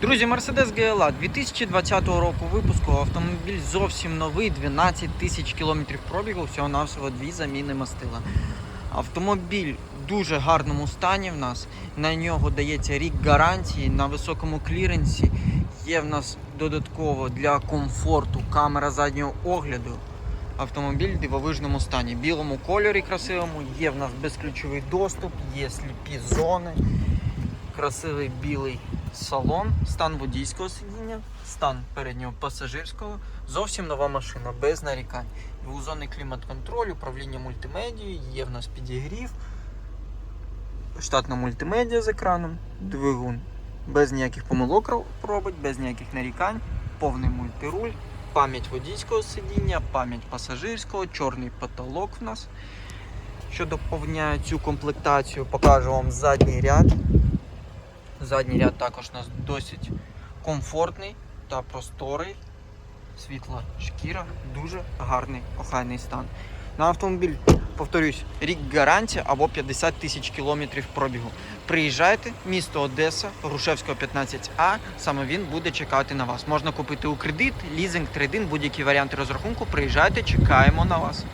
Друзі, Mercedes GLA 2020 року випуску автомобіль зовсім новий, 12 тисяч кілометрів пробігу, всього навсього дві заміни мастила. Автомобіль в дуже гарному стані в нас. На нього дається рік гарантії на високому кліренсі. Є в нас додатково для комфорту камера заднього огляду. Автомобіль в дивовижному стані. Білому кольорі красивому, є в нас безключовий доступ, є сліпі зони красивий білий салон, стан водійського сидіння, стан переднього пасажирського. Зовсім нова машина, без нарікань. Двозонний клімат-контроль, управління мультимедією, є в нас підігрів, штатна мультимедіа з екраном, двигун. Без ніяких помилок робить, без ніяких нарікань, повний мультируль, пам'ять водійського сидіння, пам'ять пасажирського, чорний потолок в нас. Що доповняє цю комплектацію, покажу вам задній ряд. Задній ряд також у нас досить комфортний та просторий. Світла шкіра, дуже гарний охайний стан. На автомобіль, повторюсь, рік гарантія або 50 тисяч кілометрів пробігу. Приїжджайте, місто Одеса, Грушевського 15А. Саме він буде чекати на вас. Можна купити у кредит, лізинг, трейдинг, будь-які варіанти розрахунку. Приїжджайте, чекаємо на вас.